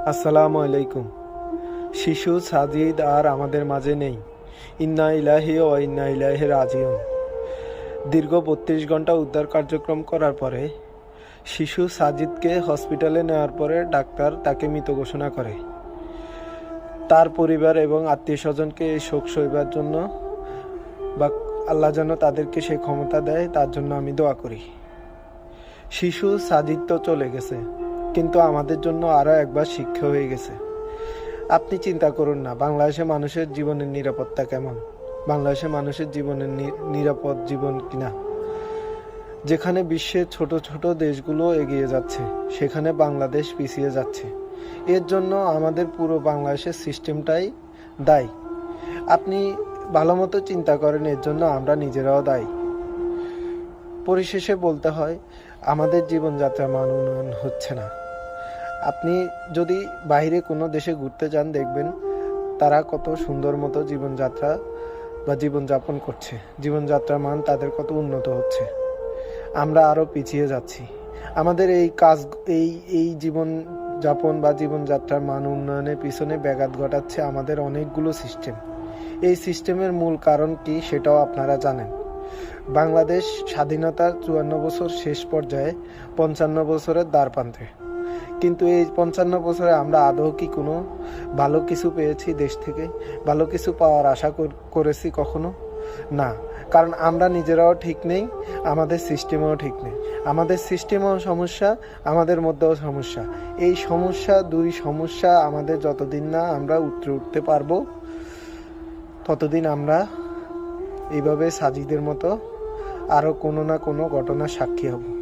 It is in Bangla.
আসসালামু আলাইকুম। শিশু সাজিদ আর আমাদের মাঝে নেই। ইন্না ইলাহি ও ইন্না ইলাহি রাজিউন। দীর্ঘ বত্রিশ ঘণ্টা উদ্ধার কার্যক্রম করার পরে শিশু সাজিদকে হসপিটালে নেওয়ার পরে ডাক্তার তাকে মৃত ঘোষণা করে। তার পরিবার এবং আত্মীয় স্বজনকে এই শোক সইবার জন্য বা আল্লাহ যেন তাদেরকে সে ক্ষমতা দেয়, তার জন্য আমি দোয়া করি। শিশু সাজিদ তো চলে গেছে। কিন্তু আমাদের জন্য আরও একবার শিক্ষা হয়ে গেছে। আপনি চিন্তা করুন না বাংলাদেশে মানুষের জীবনের নিরাপত্তা কেমন? বাংলাদেশে মানুষের জীবনের নিরাপদ জীবন কিনা? যেখানে বিশ্বের ছোট ছোট দেশগুলো এগিয়ে যাচ্ছে, সেখানে বাংলাদেশ পিছিয়ে যাচ্ছে। এর জন্য আমাদের পুরো বাংলাদেশের সিস্টেমটাই দায়ী। আপনি ভালো মতো চিন্তা করেন, এর জন্য আমরা নিজেরাও দায়ী। পরিশেষে বলতে হয়, আমাদের জীবনযাত্রা মান উন্নয়ন হচ্ছে না। আপনি যদি বাইরে কোনো দেশে ঘুরতে যান, দেখবেন তারা কত সুন্দর মতো জীবনযাত্রা বা জীবনযাপন করছে। জীবনযাত্রার মান তাদের কত উন্নত হচ্ছে। আমরা আরও পিছিয়ে যাচ্ছি। আমাদের এই কাজ, এই এই জীবন যাপন বা জীবনযাত্রার মান উন্নয়নের পিছনে ব্যাঘাত ঘটাচ্ছে আমাদের অনেকগুলো সিস্টেম। এই সিস্টেমের মূল কারণ কি সেটাও আপনারা জানেন। বাংলাদেশ স্বাধীনতার চুয়ান্ন বছর শেষ পর্যায়ে পঞ্চান্ন বছরের দ্বারপ্রান্তে। কিন্তু এই পঞ্চান্ন বছরে আমরা আদৌ কি কোনো ভালো কিছু পেয়েছি দেশ থেকে? ভালো কিছু পাওয়ার আশা কর- করেছি কখনো? না। কারণ আমরা নিজেরাও ঠিক নেই, আমাদের সিস্টেমেও ঠিক নেই। আমাদের সিস্টেমেও সমস্যা, আমাদের মধ্যেও সমস্যা। এই সমস্যা, দুই সমস্যা আমাদের যতদিন না আমরা উতরে উঠতে পারব, ততদিন আমরা এইভাবে সাজিদের মতো আরও কোনো না কোনো ঘটনার সাক্ষী হব।